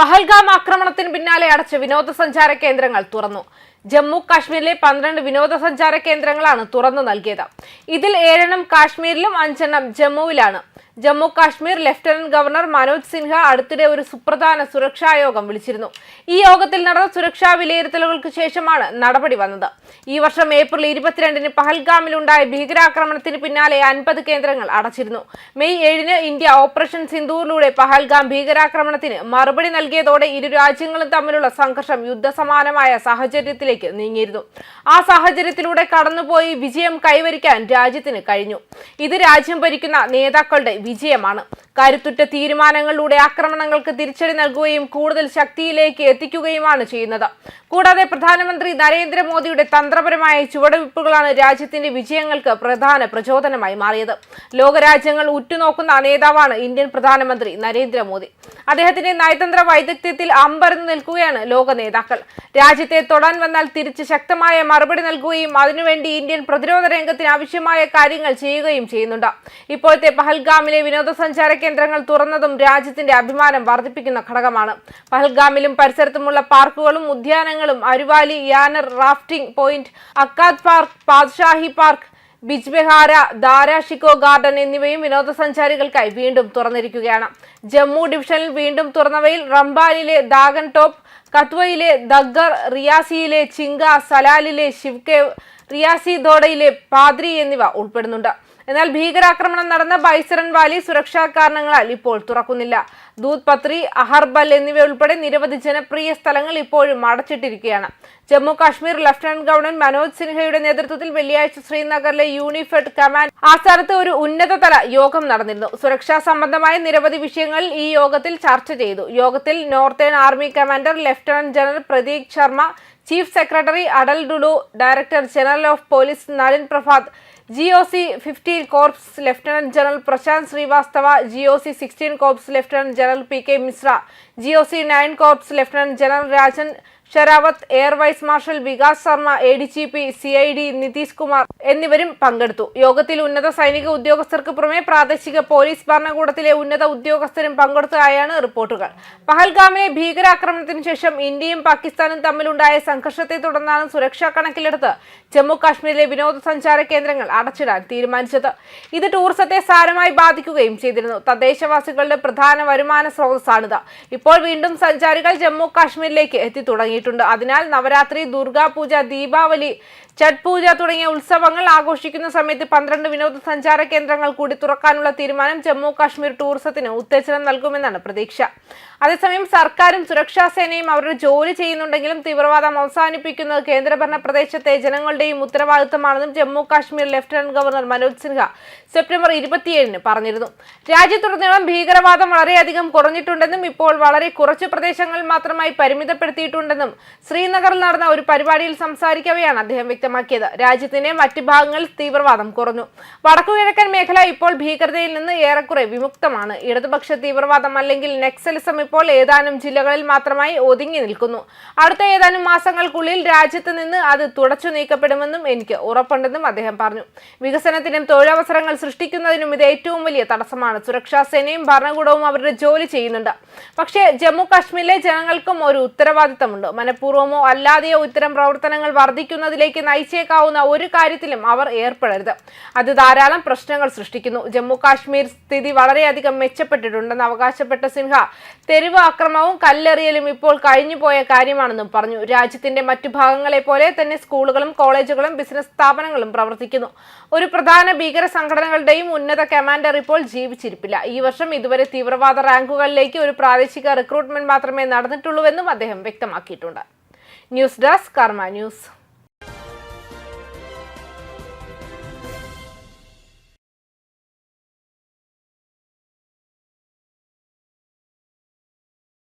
പഹൽഗാം ആക്രമണത്തിന് പിന്നാലെ അടച്ച വിനോദസഞ്ചാര കേന്ദ്രങ്ങൾ തുറന്നു. ജമ്മു കാശ്മീരിലെ പന്ത്രണ്ട് വിനോദസഞ്ചാര കേന്ദ്രങ്ങളാണ് തുറന്നു നൽകിയത്. ഇതിൽ ഏഴെണ്ണം കാശ്മീരിലും അഞ്ചെണ്ണം ജമ്മുവിലാണ്. ജമ്മു കാശ്മീർ ലഫ്റ്റനന്റ് ഗവർണർ മനോജ് സിൻഹ അടുത്തിടെ ഒരു സുപ്രധാന സുരക്ഷാ യോഗം വിളിച്ചിരുന്നു. ഈ യോഗത്തിൽ നടന്ന സുരക്ഷാ വിലയിരുത്തലുകൾക്ക് ശേഷമാണ് നടപടി വന്നത്. ഈ വർഷം ഏപ്രിൽ ഇരുപത്തിരണ്ടിന് പഹൽഗാമിലുണ്ടായ ഭീകരാക്രമണത്തിന് പിന്നാലെ അൻപത് കേന്ദ്രങ്ങൾ അടച്ചിരുന്നു. മെയ് ഏഴിന് ഇന്ത്യ ഓപ്പറേഷൻ സിന്ധൂറിലൂടെ പഹൽഗാം ഭീകരാക്രമണത്തിന് മറുപടി നൽകിയതോടെ ഇരു രാജ്യങ്ങളും തമ്മിലുള്ള സംഘർഷം യുദ്ധസമാനമായ സാഹചര്യത്തിലേക്ക് നീങ്ങിയിരുന്നു. ആ സാഹചര്യത്തിലൂടെ കടന്നുപോയി വിജയം കൈവരിക്കാൻ രാജ്യത്തിന് കഴിഞ്ഞു. ഇത് രാജ്യം ഭരിക്കുന്ന നേതാക്കളുടെ വിജയമാണ് കരുത്തുറ്റ തീരുമാനങ്ങളിലൂടെ ആക്രമണങ്ങൾക്ക് തിരിച്ചടി നൽകുകയും കൂടുതൽ ശക്തിയിലേക്ക് എത്തിക്കുകയുമാണ് ചെയ്യുന്നത്. കൂടാതെ പ്രധാനമന്ത്രി നരേന്ദ്രമോദിയുടെ തന്ത്രപരമായ ചുവടുവയ്പ്പുകളാണ് രാജ്യത്തിന്റെ വിജയങ്ങൾക്ക് പ്രധാന പ്രചോദനമായി മാറിയത്. ലോകരാജ്യങ്ങൾ ഉറ്റുനോക്കുന്ന നേതാവാണ് ഇന്ത്യൻ പ്രധാനമന്ത്രി നരേന്ദ്രമോദി. അദ്ദേഹത്തിന്റെ നയതന്ത്ര വൈദഗ്ധ്യത്തിൽ അമ്പരന്ന് നിൽക്കുകയാണ് ലോക നേതാക്കൾ. രാജ്യത്തെ തൊടാൻ വന്നാൽ തിരിച്ച് ശക്തമായ മറുപടി നൽകുകയും അതിനുവേണ്ടി ഇന്ത്യൻ പ്രതിരോധ രംഗത്തിന് ആവശ്യമായ കാര്യങ്ങൾ ചെയ്യുകയും ചെയ്യുന്നുണ്ട്. ഇപ്പോഴത്തെ പഹൽഗാമിലെ വിനോദസഞ്ചാര കേന്ദ്രങ്ങൾ തുറന്നതും രാജ്യത്തിന്റെ അഭിമാനം വർദ്ധിപ്പിക്കുന്ന ഘടകമാണ്. പഹൽഗാമിലും പരിസരത്തുമുള്ള പാർക്കുകളും ഉദ്യാനങ്ങളും Aru valley Yanner rafting point Akkad park Padshahi park Bijbehara Darashikoh Shikoh garden എന്നിവയും വിനോദസഞ്ചാരികൾക്കായി വീണ്ടും തുറന്നിരിക്കുകയാണ്. ജമ്മു ഡിവിഷനിൽ വീണ്ടും തുറന്നവയിൽ റംബാലിലെ ദാഗൻ ടോപ്പ് കത്വയിലെ ദഗ്ഗർ റിയാസിയിലെ ചിങ്ക സലാലിലെ ശിവ്കേവ് റിയാസി ദോഡയിലെ പാദ്രി എന്നിവ ഉൾപ്പെടുന്നുണ്ട്. എന്നാൽ ഭീകരാക്രമണം നടന്ന ബൈസറൻ വാലി സുരക്ഷാ കാരണങ്ങളാൽ ഇപ്പോൾ തുറക്കുന്നില്ല. ദൂത് പത്രി അഹർബൽ എന്നിവ ഉൾപ്പെടെ നിരവധി ജനപ്രിയ സ്ഥലങ്ങൾ ഇപ്പോഴും അടച്ചിട്ടിരിക്കുകയാണ്. ജമ്മു കാശ്മീർ ലഫ്റ്റനന്റ് ഗവർണർ മനോജ് സിൻഹയുടെ നേതൃത്വത്തിൽ വെള്ളിയാഴ്ച ശ്രീനഗറിലെ യൂണിഫെഡ് കമാൻഡ് ആസ്ഥാനത്ത് ഒരു ഉന്നതതല യോഗം നടന്നിരുന്നു. സുരക്ഷാ സംബന്ധമായ നിരവധി വിഷയങ്ങൾ ഈ യോഗത്തിൽ ചർച്ച ചെയ്തു. യോഗത്തിൽ northern army commander lieutenant general Prateek Sharma chief secretary Atal Dullu director general of police Nalin Prabhat G O C fifteen corps lieutenant general Prashant Srivastava G O C sixteen corps lieutenant general P K Mishra G O C nine corps lieutenant general Rajan Sehrawat air vice marshal Vikas Sharma A D G P C I D Nitish Kumar എന്നിവരും പങ്കെടുത്തു. യോഗത്തിൽ ഉന്നത സൈനിക ഉദ്യോഗസ്ഥർക്ക് പുറമെ പ്രാദേശിക police ഭരണകൂടത്തിലെ ഉന്നത ഉദ്യോഗസ്ഥരും പങ്കെടുത്തതായാണ് റിപ്പോർട്ടുകൾ. പഹൽഗാമിലെ ഭീകരാക്രമണത്തിനു ശേഷം ഇന്ത്യയും പാകിസ്ഥാനും തമ്മിലുണ്ടായ സംഘർഷത്തെ തുടർന്നാണ് സുരക്ഷാ കണക്കിലെടുത്ത് ജമ്മു കാശ്മീരിലെ വിനോദസഞ്ചാര കേന്ദ്രങ്ങൾ അടച്ചിടാൻ തീരുമാനിച്ചത്. ഇത് ടൂറിസത്തെ സാരമായി ബാധിക്കുകയും ചെയ്തിരുന്നു. തദ്ദേശവാസികളുടെ പ്രധാന വരുമാന സ്രോതസ്സാണിത്. ഇപ്പോൾ വീണ്ടും സഞ്ചാരികൾ ജമ്മു കാശ്മീരിലേക്ക് എത്തി തുടങ്ങിയിട്ടുണ്ട് അതിനാൽ നവരാത്രി ദുർഗാപൂജ ദീപാവലി ഛഠ് പൂജ തുടങ്ങിയ ഉത്സവങ്ങൾ ആഘോഷിക്കുന്ന സമയത്ത് പന്ത്രണ്ട് വിനോദസഞ്ചാര കേന്ദ്രങ്ങൾ കൂടി തുറക്കാനുള്ള തീരുമാനം ജമ്മു കാശ്മീർ ടൂറിസത്തിന് ഉത്തേജനം നൽകുമെന്നാണ് പ്രതീക്ഷ. അതേസമയം സർക്കാരും സുരക്ഷാ സേനയും അവരുടെ ജോലി ചെയ്യുന്നുണ്ടെങ്കിലും തീവ്രവാദം അവസാനിപ്പിക്കുന്നത് കേന്ദ്രഭരണ പ്രദേശത്തെ ജനങ്ങളുടെയും ഉത്തരവാദിത്തമാണെന്നും Jammu Kashmir lieutenant governor Manoj Sinha September ഇരുപത്തിയേഴിന് പറഞ്ഞിരുന്നു. രാജ്യത്തുടനീളം ഭീകരവാദം വളരെയധികം കുറഞ്ഞിട്ടുണ്ടെന്നും ഇപ്പോൾ വളരെ കുറച്ച് പ്രദേശങ്ങൾ മാത്രമായി പരിമിതപ്പെടുത്തിയിട്ടുണ്ടെന്നും ശ്രീനഗറിൽ നടന്ന ഒരു പരിപാടിയിൽ സംസാരിക്കവെയാണ് അദ്ദേഹം വ്യക്തമാക്കിയത്. രാജ്യത്തിന്റെ മറ്റു ഭാഗങ്ങളിൽ തീവ്രവാദം കുറഞ്ഞു. വടക്കുകിഴക്കൻ മേഖല ഇപ്പോൾ ഭീകരതയിൽ നിന്ന് ഏറെക്കുറെ വിമുക്തമാണ്. ഇടതുപക്ഷ തീവ്രവാദം അല്ലെങ്കിൽ നെക്സലിസം ഇപ്പോൾ ഏതാനും ജില്ലകളിൽ മാത്രമായി ഒതുങ്ങി നിൽക്കുന്നു. അടുത്ത ഏതാനും മാസങ്ങൾക്കുള്ളിൽ രാജ്യത്ത് നിന്ന് അത് തുടച്ചു നീക്കപ്പെടുമെന്നും എനിക്ക് ഉറപ്പുണ്ടെന്നും അദ്ദേഹം പറഞ്ഞു. വികസനത്തിനും തൊഴിലവസരങ്ങൾ സൃഷ്ടിക്കുന്നതിനും ഇത് ഏറ്റവും വലിയ തടസ്സമാണ്. സുരക്ഷാ സേനയും ഭരണകൂടവും അവരുടെ ജോലി ചെയ്യുന്നുണ്ട്. പക്ഷേ ജമ്മു കാശ്മീരിലെ ജനങ്ങൾക്കും ഒരു ഉത്തരവാദിത്തമുണ്ട്. മനഃപൂർവമോ അല്ലാതെയോ ഇത്തരം പ്രവർത്തനങ്ങൾ വർദ്ധിക്കുന്നതിലേക്ക് നയിച്ചേക്കാവുന്ന ഒരു കാര്യത്തിലും അവർ ഏർപ്പെടരുത്. അത് ധാരാളം പ്രശ്നങ്ങൾ സൃഷ്ടിക്കുന്നു. ജമ്മു കാശ്മീർ സ്ഥിതി വളരെയധികം മെച്ചപ്പെട്ടിട്ടുണ്ടെന്ന് അവകാശപ്പെട്ട സിൻഹ തെരുവ് അക്രമവും കല്ലെറിയലും ഇപ്പോൾ കഴിഞ്ഞുപോയ കാര്യമാണെന്നും പറഞ്ഞു. രാജ്യത്തിന്റെ മറ്റു ഭാഗങ്ങളെ പോലെ തന്നെ സ്കൂളുകളും കോളേജുകളും ബിസിനസ് സ്ഥാപനങ്ങളും പ്രവർത്തിക്കുന്നു. ഒരു പ്രധാന ഭീകര സംഘടനകളുടെയും ഉന്നത കമാൻഡർ ഇപ്പോൾ ജീവിച്ചിരിപ്പില്ല. ഈ വർഷം ഇതുവരെ തീവ്രവാദ റാങ്കുകളിലേക്ക് ഒരു പ്രാദേശിക റിക്രൂട്ട്മെന്റ് മാത്രമേ നടന്നിട്ടുള്ളൂവെന്നും അദ്ദേഹം വ്യക്തമാക്കിയിട്ടുണ്ട്. News desk Karma news.